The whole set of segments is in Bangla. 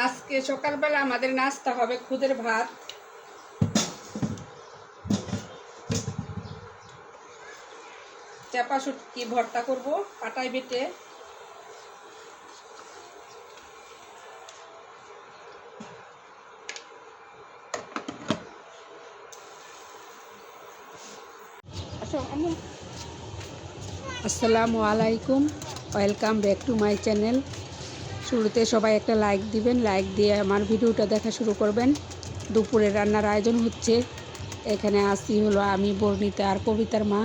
আজকে সকালবেলা আমাদের নাস্তা হবে খুদের ভাত। চাপা শুটকি ভর্তা করব, পাটায় বেটে। আসসালামু আলাইকুম, welcome back to my channel. শুরুতে সবাই একটা লাইক দিবেন লাইক দিয়ে আমার ভিডিওটা দেখা শুরু করবেন। দুপুরে রান্নার আয়োজন হচ্ছে। এখানে আসি হলো আমি, বর্ণিতা আর কবিতার মা।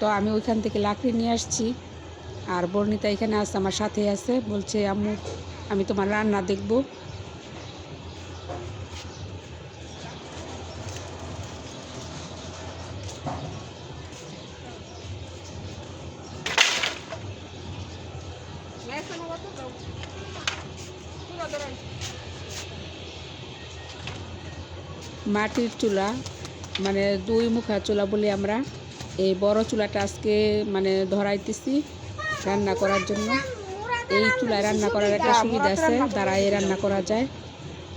তো আমি ওইখান থেকে লাকড়ি নিয়ে আসছি। আর বর্ণিতা এখানে আসছে আমার সাথে আছে। বলছে, আম্মু, আমি তোমার রান্না দেখব। মাটির চুলা মানে দুই মুখা চুলা বলি আমরা। এই বড় চুলাটা আজকে মানে ধরাইতেছি রান্না করার জন্য। এই চুলায় রান্না করার একটা সুবিধা আছে দাঁড়ায় রান্না করা যায়।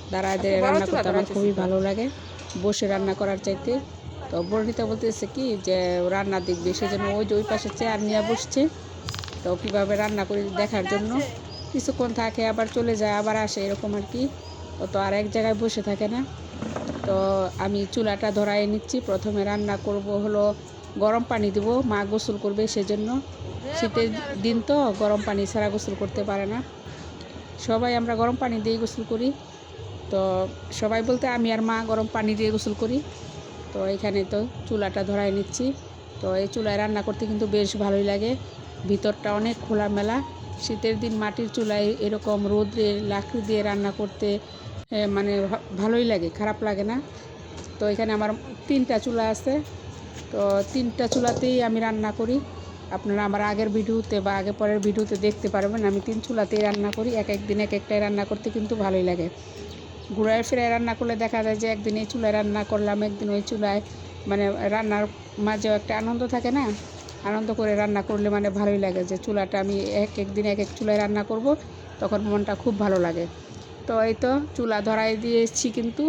দাঁড়ায় দিয়ে রান্না করতে আমার খুবই ভালো লাগে। বসে রান্না করার চাইতে। তো বর্ণিতা বলতেছে কি যে রান্না দেখবে সেজন্য ওই যে ওই পাশে চেয়ার নিয়ে বসছে। তো কীভাবে রান্না করি দেখার জন্য। কিছুক্ষণ থাকে, আবার চলে যায়, আবার আসে, এরকম আর কি। ও তো আর এক জায়গায় বসে থাকে না। তো আমি চুলাটা ধরাই নিচ্ছি। প্রথমে রান্না করব হলো গরম পানি দিব। মা গোসল করবে সেজন্য। শীতের দিন তো, গরম পানি ছাড়া গোসল করতে পারে না। সবাই আমরা গরম পানি দিয়ে গোসল করি। তো সবাই বলতে আমি আর মা গরম পানি দিয়ে গোসল করি। তো এখানে তো চুলাটা ধরাই নিচ্ছি। তো এই চুলায় রান্না করতে কিন্তু বেশ ভালোই লাগে। ভিতরটা অনেক খোলামেলা। শীতের দিন মাটির চুলায় এরকম রোদ্রে লাকড়ি দিয়ে রান্না করতে মানে ভালোই লাগে, খারাপ লাগে না। তো এখানে আমার তিনটা চুলা আছে। তো তিনটা চুলাতেই আমি রান্না করি। আপনারা আমার আগের ভিডিওতে বা আগে পরের ভিডিওতে দেখতে পারবেন, আমি তিন চুলাতেই রান্না করি। এক এক দিন এক একটাই রান্না করতে কিন্তু ভালোই লাগে। ঘুরায় ফিরায় রান্না করলে দেখা যায় যে একদিন এই চুলায় রান্না করলাম, একদিন ওই চুলায় মানে রান্নার মাঝেও একটা আনন্দ থাকে না? আনন্দ করে রান্না করলে মানে ভালোই লাগে যে চুলাটা আমি এক এক দিন এক এক চুলায় রান্না করব, তখন মনটা খুব ভালো লাগে। তো এই তো চুলা ধরাই দিয়েছি কিন্তু।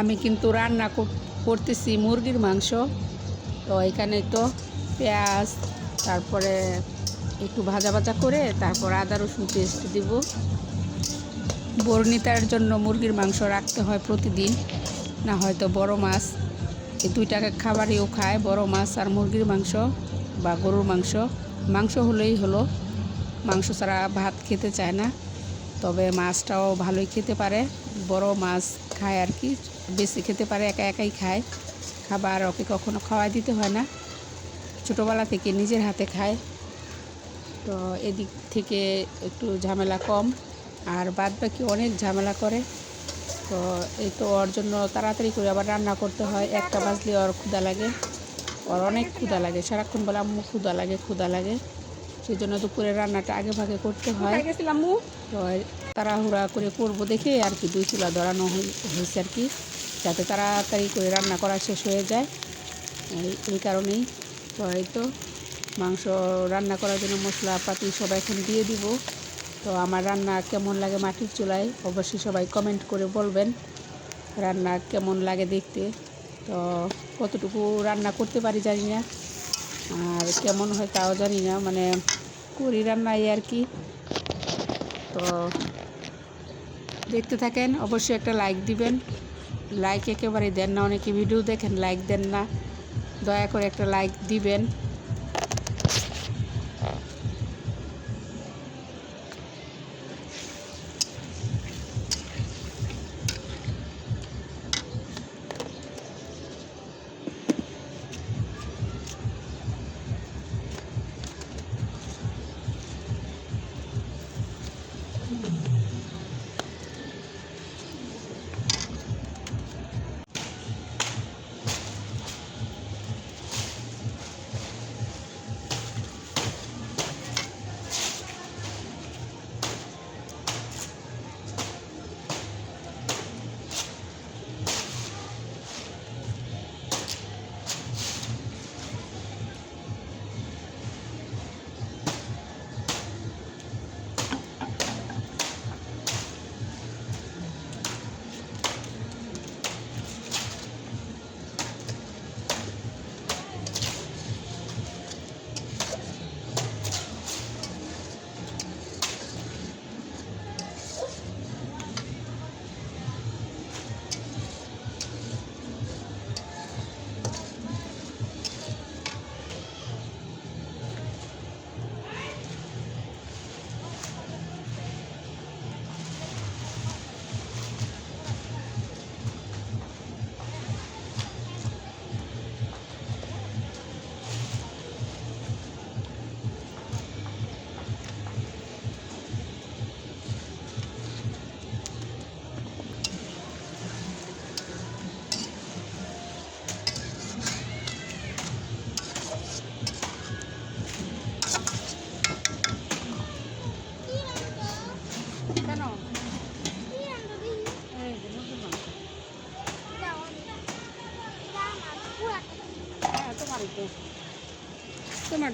আমি কিন্তু রান্না করতেছি মুরগির মাংস। তো এখানে তো পেঁয়াজ, তারপরে একটু ভাজা ভাজা করে তারপর আদা, রসুন পেস্ট দিব। বর্ণিতার জন্য মুরগির মাংস রাখতে হয় প্রতিদিন, না হয়তো বড় মাছ। এই দুইটাকে খাবারেও খায়, বড় মাছ আর মুরগির মাংস বা গরুর মাংস। মাংস হলেই হলো, মাংস ছাড়া ভাত খেতে চায় না। তবে মাছটাও ভালোই খেতে পারে। বড় মাছ খায় আর কি, বেশি খেতে পারে, একা একাই খায়। খাবার ওকে কখনো খাওয়াই দিতে হয় না। ছোটোবেলা থেকে নিজের হাতে খায়। তো এদিক থেকে একটু ঝামেলা কম, আর বাদ বাকি অনেক ঝামেলা করে। তো এই তো ওর জন্য তাড়াতাড়ি করে আবার রান্না করতে হয়। একটা বাজলে ওর ক্ষুদা লাগে। ওর অনেক ক্ষুদা লাগে। সারাক্ষণ বলে, আম্মু ক্ষুদা লাগে ক্ষুদা লাগে। সেই জন্য দুপুরে রান্নাটা আগে ভাগে করতে হয়। গেছিলাম তো তাড়াহুড়া করে করব দেখে আর কি দুই চুলা ধরানো হয়েছে আর কি যাতে তাড়াতাড়ি করে রান্না করা শেষ হয়ে যায়। এই- কারণেই তো এই মাংস রান্না করার জন্য মশলাপাতি সব এখন দিয়ে দিব। তো আমার রান্না কেমন লাগে মাটির চুলায় অবশ্যই সবাই কমেন্ট করে বলবেন রান্না কেমন লাগে দেখতে। তো কতটুকু রান্না করতে পারি জানি না আর কেমন হয় তাও জানি না মানে করি রান্নাই আর কি। তো দেখতে থাকেন, অবশ্যই একটা লাইক দিবেন। লাইক একেবারে দেন না, অনেকে ভিডিও দেখেন লাইক দেন না। দয়া করে একটা লাইক দিবেন।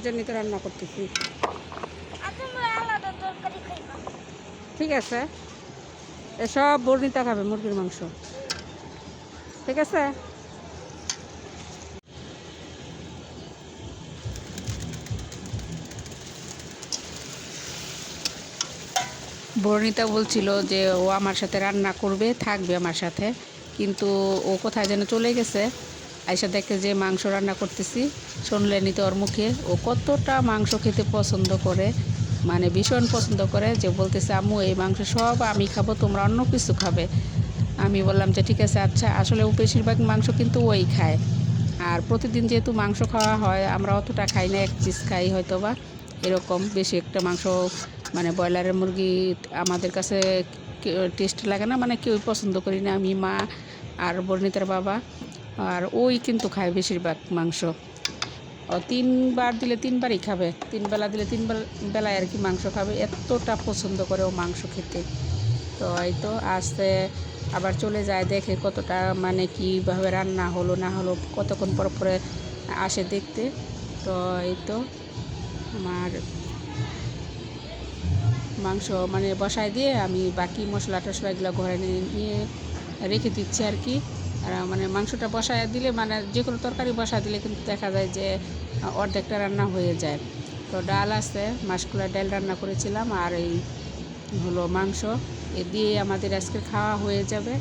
জন্য তো রান্না করতেছি। ঠিক আছে। এসব বর্ণিতা খাবে মুরগির মাংস। ঠিক আছে? বর্ণিতা বলছিল যে ও আমার সাথে রান্না করবে থাকবে আমার সাথে কিন্তু ও কোথায় যেন চলে গেছে। আইসা দেখে যে মাংস রান্না করতেছি শুনলেনি তো ওর মুখে। ও কতটা মাংস খেতে পছন্দ করে মানে ভীষণ পছন্দ করে যে বলতেছে, আম্মু, এই মাংস সব আমি খাব, তোমরা অন্য কিছু খাবে। আমি বললাম যে, ঠিক আছে আচ্ছা। আসলে ও বেশিরভাগ মাংস কিন্তু ওই খায়। আর প্রতিদিন যেহেতু মাংস খাওয়া হয়, আমরা অতটা খাই না, এক পিস খাই হয়তো বা এরকম বেশি একটা মাংস মানে ব্রয়লারের মুরগি আমাদের কাছে টেস্ট লাগে না মানে কেউই পছন্দ করি না। আমি মা আর বর্ণিতার বাবা। আর ওই কিন্তু খায় বেশিরভাগ মাংস। তিনবার দিলে তিনবারই খাবে। তিন বেলা দিলে তিন বেলায় আর কি মাংস খাবে। এতটা পছন্দ করে ও মাংস খেতে। তো এই তো আসতে আবার চলে যায়, দেখে কতটা মানে কীভাবে রান্না হলো, না হলো, কতক্ষণ পর পরে আসে দেখতে। তো এই তো আমার মাংস মানে বসায় দিয়ে আমি বাকি মশলা টশলা এগুলো ঘরে নিয়ে রেখে দিচ্ছি আর কি। মানে মাংসটা বসায় দিলে মানে যে কোনো তরকারি বসায় দিলে কিন্তু দেখা যায় যে অর্ধেকটা রান্না হয়ে যায়। তো ডাল আছে মাসকুলার ডাল রান্না করেছিলাম, আর এই হলো মাংস। এ দিয়ে আমাদের আজকে খাওয়া হয়ে যাবে।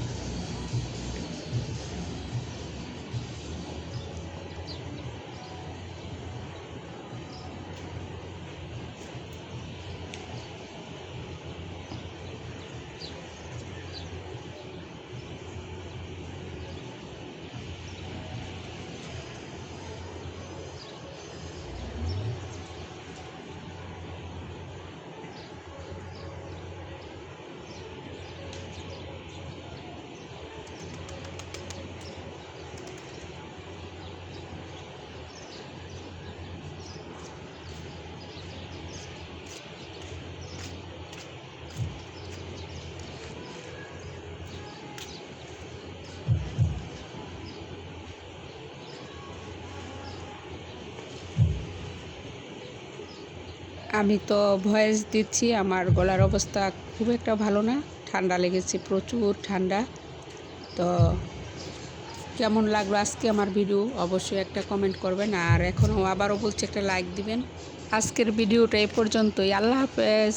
আমি তো ভয়েস দিচ্ছি, আমার গলার অবস্থা খুব একটা ভালো না, ঠান্ডা লেগেছে প্রচুর ঠান্ডা। তো কেমন লাগল আজকে আমার ভিডিও অবশ্যই একটা কমেন্ট করবেন, আর এখনও আবারও বলছি একটা লাইক দিবেন। আজকের ভিডিওটা এ পর্যন্তই, আল্লাহ হাফেজ।